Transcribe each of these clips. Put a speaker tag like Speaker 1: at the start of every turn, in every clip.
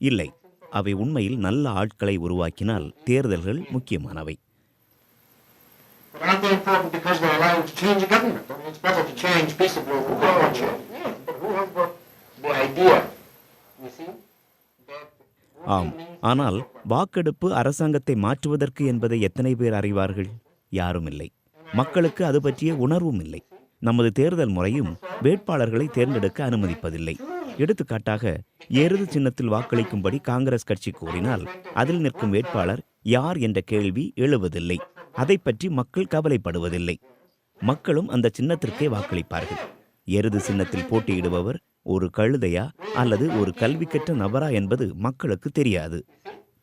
Speaker 1: இல்லை அவை உண்மையில் நல்ல ஆட்களை உருவாக்கினால் தேர்தல்கள் முக்கியமானவை ஆம் ஆனால் வாக்கெடுப்பு அரசாங்கத்தை மாற்றுவதற்கு என்பதை எத்தனை பேர் அறிவார்கள் யாரும் இல்லை மக்களுக்கு அது பற்றிய உணர்வும் இல்லை நமது தேர்தல் முறையும் வேட்பாளர்களை தேர்ந்தெடுக்க அனுமதிப்பதில்லை. எடுத்துக்காட்டாக எருது சின்னத்தில் வாக்களிக்கும்படி காங்கிரஸ் கட்சி கூறினால் அதில் நிற்கும் வேட்பாளர் யார் என்ற கேள்வி எழுவதில்லை. அதை பற்றி மக்கள் கவலைப்படுவதில்லை. மக்களும் அந்த சின்னத்திற்கே வாக்களிப்பார்கள். எருது சின்னத்தில் போட்டியிடுபவர் ஒரு கழுதையா அல்லது ஒரு கல்வி கற்ற நபரா என்பது மக்களுக்கு தெரியாது.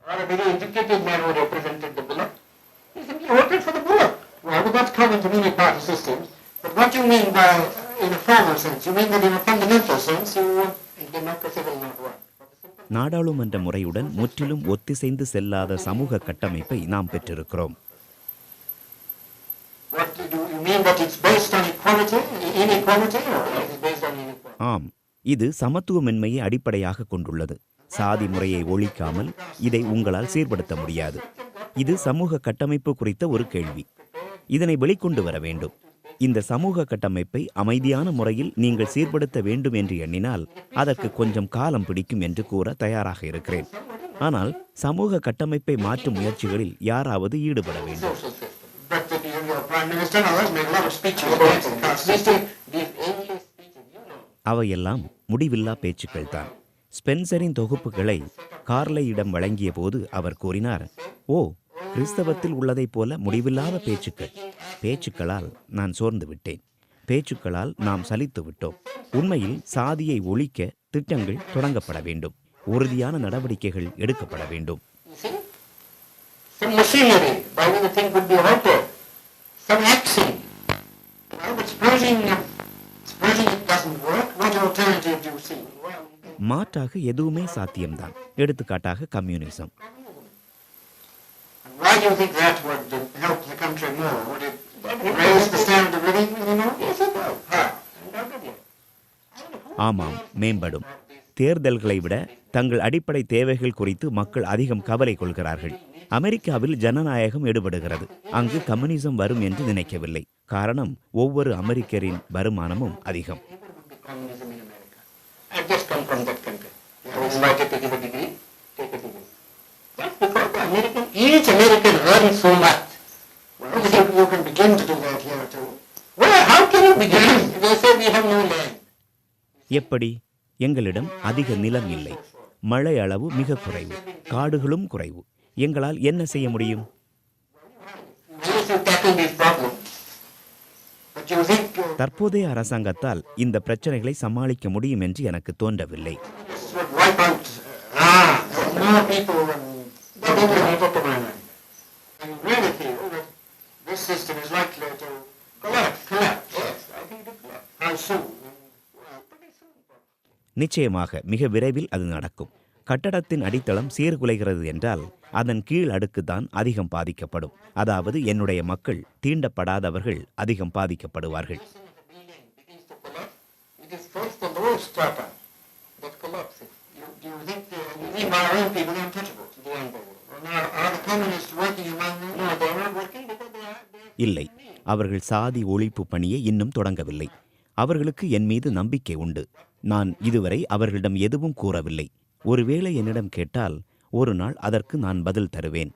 Speaker 2: Or a very educated come into many party systems, what you mean by, in a formal sense, you mean that in a fundamental sense, you democracy will not work.
Speaker 1: நாடாளுமன்ற முறையுடன் முற்றிலும் ஒத்திசைந்து செல்லாத சமூக கட்டமைப்பை நாம் பெற்றிருக்கிறோம்
Speaker 2: do?
Speaker 1: ஆம் இது சமத்துவமின்மையை அடிப்படையாக கொண்டுள்ளது சாதி முறையை ஒழிக்காமல் இதை உங்களால் சீர்படுத்த முடியாது இது சமூக கட்டமைப்பு குறித்த ஒரு கேள்வி இதனை வெளிக்கொண்டு வர வேண்டும் இந்த சமூக கட்டமைப்பை அமைதியான முறையில் நீங்கள் சீர்படுத்த வேண்டும் என்று எண்ணினால் அதற்கு கொஞ்சம் காலம் பிடிக்கும் என்று கூற தயாராக இருக்கிறேன். ஆனால் சமூக கட்டமைப்பை மாற்றும் முயற்சிகளில் யாராவது ஈடுபட வேண்டும். அவையெல்லாம் முடிவில்லா பேச்சுக்கள் தான். ஸ்பென்சரின் தொகுப்புகளை கார்லையிடம் வழங்கிய போது அவர் கூறினார் ஓ கிறிஸ்தவத்தில் உள்ளதைப் போல முடிவில்லாத பேச்சுக்கள். பேச்சுக்களால் நான் சோர்ந்து விட்டேன் பேச்சுக்களால் நாம் சலித்து விட்டோம் உண்மையில் சாதியை ஒழிக்க திட்டங்கள் தொடங்கப்பட வேண்டும் உறுதியான நடவடிக்கைகள் எடுக்கப்பட வேண்டும்
Speaker 2: uh,
Speaker 1: மாற்றாக எதுவுமே சாத்தியம்தான் எடுத்துக்காட்டாக communism
Speaker 2: why do you think that would help the country more? Would it raise the standard of living anymore? Yes, it will.
Speaker 1: ஆமாம் மேம்படும். தேர்தல்களை விட தங்கள் அடிப்படை தேவைகள் குறித்து மக்கள் அதிகம் கவலை கொள்கிறார்கள். அமெரிக்காவில் ஜனநாயகம் ஈடுபடுகிறது அங்கு கம்யூனிசம் வரும் என்று நினைக்கவில்லை. காரணம் ஒவ்வொரு அமெரிக்கரின் வருமானமும் அதிகம்.
Speaker 2: Never would American, each American earns so much. Well, you, you can begin to do that here too. Well, how can you begin? They say we have no land.
Speaker 1: எப்படி எங்களிடம் அதிக நிலம் இல்லை மழை அளவு மிக குறைவு காடுகளும் குறைவு எங்களால் என்ன செய்ய முடியும்
Speaker 2: think uh,
Speaker 1: தற்போதைய அரசாங்கத்தால் இந்த பிரச்சனைகளை சமாளிக்க முடியும் என்று எனக்கு தோன்றவில்லை
Speaker 2: this would wipe out ah, more people than that up to my mind. Really feel that this system is likely to collapse. Collapse. Yes, I think it will collapse. How soon?
Speaker 1: நிச்சயமாக மிக விரைவில் அது நடக்கும் கட்டடத்தின் அடித்தளம் சீர்குலைகிறது என்றால் அதன் கீழ் அடுக்கு தான் அதிகம் பாதிக்கப்படும் அதாவது என்னுடைய மக்கள் தீண்டப்படாதவர்கள் அதிகம் பாதிக்கப்படுவார்கள்
Speaker 2: If that collapses. You, do you think the, you think my own people are untouchable?
Speaker 1: இல்லை அவர்கள் சாதி ஒழிப்பு பணியை இன்னும் தொடங்கவில்லை. அவர்களுக்கு என் மீது நம்பிக்கை உண்டு. நான் இதுவரை அவர்களிடம் எதுவும் கூறவில்லை. ஒருவேளை என்னிடம் கேட்டால் ஒரு நாள் அதற்கு நான் பதில் தருவேன்.